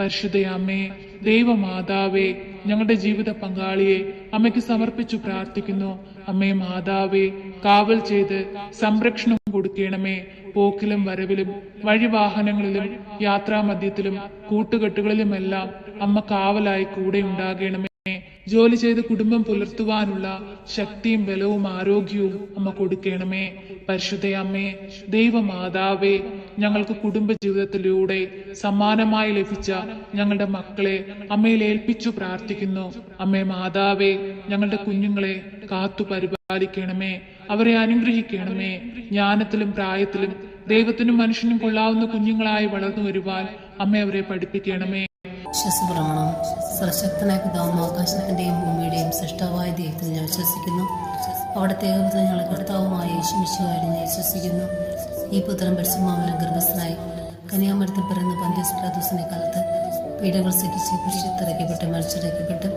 പരിശുദ്ധയമ്മേ ദൈവമാതാവേ ഞങ്ങളുടെ ജീവിത പങ്കാളിയെ അമ്മയ്ക്ക് സമർപ്പിച്ചു പ്രാർത്ഥിക്കുന്നു. അമ്മേ മാതാവേ കാവൽ ചെയ്ത് സംരക്ഷണം കൊടുക്കണമേ. പോക്കിലും വരവിലും വഴിവാഹനങ്ങളിലും യാത്രാമധ്യത്തിലും കൂട്ടുകെട്ടുകളിലുമെല്ലാം അമ്മ കാവലായി കൂടെ ഉണ്ടാകണമേ. ജോലി ചെയ്ത് കുടുംബം പുലർത്തുവാനുള്ള ശക്തിയും ബലവും ആരോഗ്യവും അമ്മ കൊടുക്കണമേ. പരിശുദ്ധയമ്മേ ദൈവമാതാവേ ഞങ്ങൾക്ക് കുടുംബ ജീവിതത്തിലൂടെ സമ്മാനമായി ലഭിച്ച ഞങ്ങളുടെ മക്കളെ അമ്മയിൽ ഏൽപ്പിച്ചു പ്രാർത്ഥിക്കുന്നു. അമ്മേ മാതാവേ ഞങ്ങളുടെ കുഞ്ഞുങ്ങളെ കാത്തു പരിപാലിക്കണമേ. അവരെ അനുഗ്രഹിക്കണമേ. ജ്ഞാനത്തിലും പ്രായത്തിലും ദൈവത്തിനും മനുഷ്യനും കൊള്ളാവുന്ന കുഞ്ഞുങ്ങളായി വളർന്നു വരുവാൻ അമ്മ അവരെ പഠിപ്പിക്കണമേ. വിശ്വസപ്രമാണം സർശക്തനായ പിതാവും ആകാശത്തിന്റെയും ഭൂമിയുടെയും സൃഷ്ടവായ ദൈവത്തിൽ ഞാൻ വിശ്വസിക്കുന്നു. അവിടുത്തെ ഏകപുത്രൻ ഞങ്ങളെ കർത്താവുമായ യേശുമിശുകാരി ഞാൻ വിശ്വസിക്കുന്നു. ഈ പുത്രൻ പരിശുമാമല ഗർഭസ്ഥനായി കനിയാമരത്തിൽ പിറന്ന് പന്ത്യസ്പ്രാദൂസിനെ കാലത്ത് പീഡകൾ സഹിച്ച് കുരിശത്തിറക്കപ്പെട്ട് മരിച്ചിറക്കപ്പെട്ട്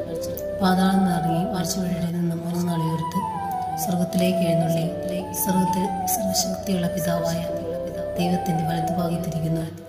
പാതാളം നിറങ്ങി മരിച്ചുവഴിയുടെ നിന്ന് മൂന്ന് നാൾ ഉയർത്ത് സ്വർഗത്തിലേക്ക് എഴുന്നള്ളി. സ്വർഗത്തിൽ സർവശക്തിയുള്ള പിതാവായ ദൈവത്തിന്റെ വലതുഭാഗത്തിരിക്കുന്നു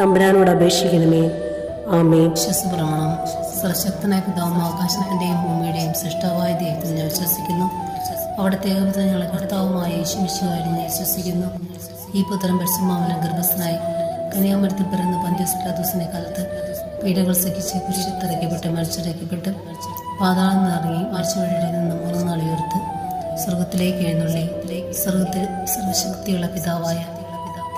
തമ്പുരാനോട് അപേക്ഷിക്കണമേ. ആമേ വിശ്വസപ്രമാണം. സർശക്തനായ പിതാവും ആകാശത്തിന്റെയും ഭൂമിയുടെയും സൃഷ്ടാവായ ദൈവത്തിൽ ഞാൻ വിശ്വസിക്കുന്നു. അവിടുത്തെ ഞങ്ങളെ കർത്താവുമായ യേശുമിശുകാരി ഞാൻ വിശ്വസിക്കുന്നു. ഈ പുത്രൻ പരിശുമാമന ഗർഭസ്ഥനായി കനിയാമരത്തിൽ പിറന്ന പന്ത്യസ്പ്രാദൂസിനെ കാലത്ത് പീഡകൾ സഹിച്ച് കുരിശത്തിറക്കപ്പെട്ട് മരിച്ചിറക്കപ്പെട്ട് പാതാളം നിറങ്ങി മരിച്ചുവഴിയിൽ നിന്ന് മൂന്ന് നാളിയോർത്ത് സ്വർഗത്തിലേക്ക് എഴുന്നള്ളി. സ്വർഗത്തിൽ സർവശക്തിയുള്ള പിതാവായ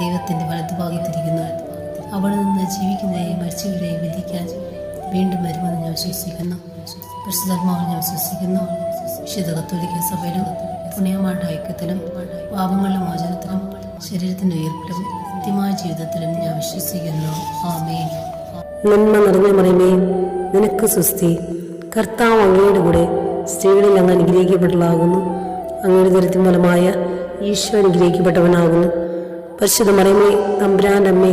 ദൈവത്തിന്റെ വലതുഭാഗത്തിരിക്കുന്നു അവിടെ നിന്ന് ജീവിക്കുന്നതായി മരിച്ചവരെയും വിധിക്കാൻ വീണ്ടും വരുമെന്ന് ഞാൻ വിശ്വസിക്കുന്നു. പരിശുദ്ധാത്മാവിൽ ഞാൻ വിശ്വസിക്കുന്നു. വിശുദ്ധ സഭയിലും പുണ്യമായിട്ട് ഐക്യത്തിലും പാപങ്ങളുടെ മോചനത്തിലും ശരീരത്തിന്റെ ഉയർപ്പിലും കൃത്യമായ ജീവിതത്തിലും ഞാൻ വിശ്വസിക്കുന്നു. ആമേ നന്മ നിറഞ്ഞ മറിമേ നിനക്ക് സുസ്തി കർത്താവ് അങ്ങയുടെ കൂടെ സ്ത്രീകളിൽ അങ്ങ് അനുഗ്രഹിക്കപ്പെട്ടതാകുന്നു അങ്ങയുടെ ദരിദ്രം ഫലമായ ഈശോ അനുഗ്രഹിക്കപ്പെട്ടവനാകുന്നു. പരിശുദ്ധ മറിമേ തമ്പുരാന്റെ അമ്മേ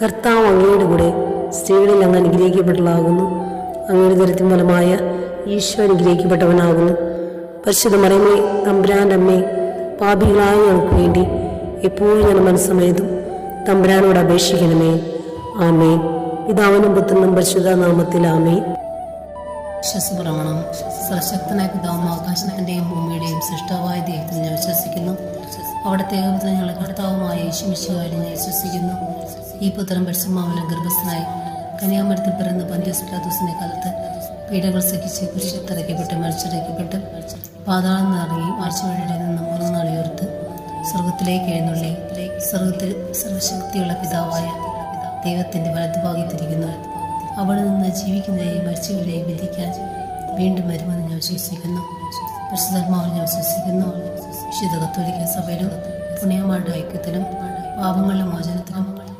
കർത്താവ് അങ്ങയുടെ കൂടെ സ്ത്രീകളിൽ അങ്ങ് അനുഗ്രഹിക്കപ്പെട്ടതാകുന്നു അങ്ങയുടെ ദരത്തിൻ ഫലമായ ഈശോ അനുഗ്രഹിക്കപ്പെട്ടവനാകുന്നു. പരിശുദ്ധ മറിയമ്മേ തമ്പുരാന്റെ അമ്മേ പാപികളായ ഞങ്ങൾക്ക് വേണ്ടി എപ്പോഴും ഞാൻ മനസ്സമയതും തമ്പുരാനോട് അപേക്ഷിക്കണമേ. ആമേ പിതാവിനും പുത്രനും പരിശുദ്ധ നാമത്തിൽ ആമേ വിശ്വസപ്രമാണം സർശക്തനായ പിതാവും ആകാശത്തിന്റെയും ഭൂമിയുടെയും സൃഷ്ടവായ ദൈവത്തിൽ ഞാൻ വിശ്വസിക്കുന്നു. അവിടുത്തെ ഞങ്ങളുടെ കർത്താവുമായ യേശുമിശുകാരി ഞാൻ വിശ്വസിക്കുന്നു. ഈ പുത്രൻ പരിശുമാവലം ഗർഭസ്ഥനായി കന്യാമരത്തിൽ പിറന്ന് പന്ത്യസ്പ്രാദൂസിനെ കാലത്ത് പീഡകൾ സഹിച്ച് കുരിശത്തിറക്കപ്പെട്ട് മരിച്ചടയ്ക്കപ്പെട്ട് പാതാളം നിറങ്ങി ആഴ്ചവഴിയുടെ നിന്ന് മൂന്ന് നാളിയോർത്ത് സ്വർഗത്തിലേക്ക് എഴുന്നള്ളി. സ്വർഗത്തിൽ സർവശക്തിയുള്ള പിതാവായ ദൈവത്തിന്റെ വലതുഭാഗത്തിരിക്കുന്നു. അവിടെ നിന്ന് ജീവിക്കുന്നതിനെയും മരിച്ചവരെയും വിധിക്കാൻ വീണ്ടും വരുമെന്ന് ഞാൻ വിശ്വസിക്കുന്നു. പരിശുദ്ധാത്മാവിൽ ഞാൻ വിശ്വസിക്കുന്നു. വിശുദ്ധ കത്തോലിക്ക സഭയിലും പുണ്യമാരുടെ ഐക്യത്തിലും പാപങ്ങളുടെ മോചനത്തിലും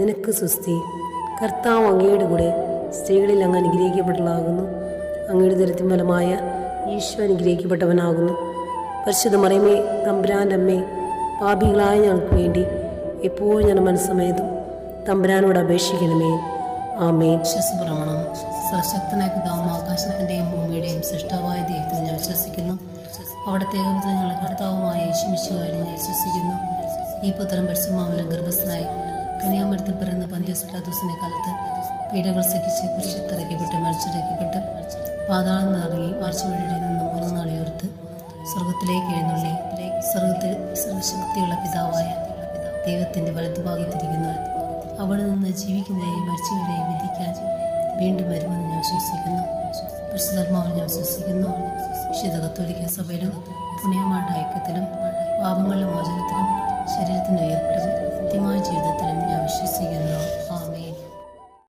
നിനക്ക് സുസ്തി കർത്താവ് അങ്ങയുടെ കൂടെ സ്ത്രീകളിൽ അങ്ങ് അനുഗ്രഹിക്കപ്പെട്ടതാകുന്നു അങ്ങയുടെ ദരത്തിൻ ഫലമായ ഈശോ അനുഗ്രഹിക്കപ്പെട്ടവനാകുന്നു. പരിശുദ്ധ മറിയമേ തമ്പുരാന്റെ അമ്മേ പാപികളായ ഞങ്ങൾക്ക് വേണ്ടി എപ്പോഴും ഞാൻ മനസ്സമയത്തും തമ്പുരാനോട് അപേക്ഷിക്കണമേ. ആമേ വിശ്വസപ്രമാണം. സർശക്തനായ പിതാവും ആകാശത്തിന്റെയും ഭൂമിയുടെയും സൃഷ്ടാവായ ദൈവത്തിൽ ഞാൻ വിശ്വസിക്കുന്നു. അവിടുത്തെ ഞങ്ങളുടെ കർത്താവുമായ ഞാൻ വിശ്വസിക്കുന്നു. ഈ പുത്രം പരിശുമാവിലും ഗർഭസ്ഥനായി കന്യാമരത്തിൽ പിറന്ന പന്ത്യസ്പ്രാദൂസിന്റെ കാലത്ത് പീഡകൾ സഹിച്ച് കുറിച്ച് കുരിശത്തിറക്കപ്പെട്ട് മരിച്ചിറക്കപ്പെട്ട് പാതാളം നിറങ്ങി മരിച്ചുവഴിയിൽ നിന്ന് മൂന്ന് നാളിയോർത്ത് സ്വർഗത്തിലേക്ക് എഴുന്നള്ളി. സ്വർഗത്തിൽ സർവശക്തിയുള്ള പിതാവായ ദൈവത്തിന്റെ വലതുഭാഗത്തിരിക്കുന്ന അവിടെ നിന്ന് ജീവിക്കുന്നതിനെയും മരിച്ചവരെയും വിധിക്കാൻ വീണ്ടും വരുമെന്ന് ഞാൻ വിശ്വസിക്കുന്നു പരിശുദ്ധാത്മാവിൽ ഞാൻ വിശ്വസിക്കുന്നു വിശുദ്ധ കത്തോലിക്ക സഭയിലും പുണ്യമാരുടെ ഐക്യത്തിലും പാപങ്ങളുടെ മോചനത്തിലും ശരീരത്തിന്റെ ഉയർപ്പിലും കൃത്യമായ ജീവിതത്തിലും she's singing though.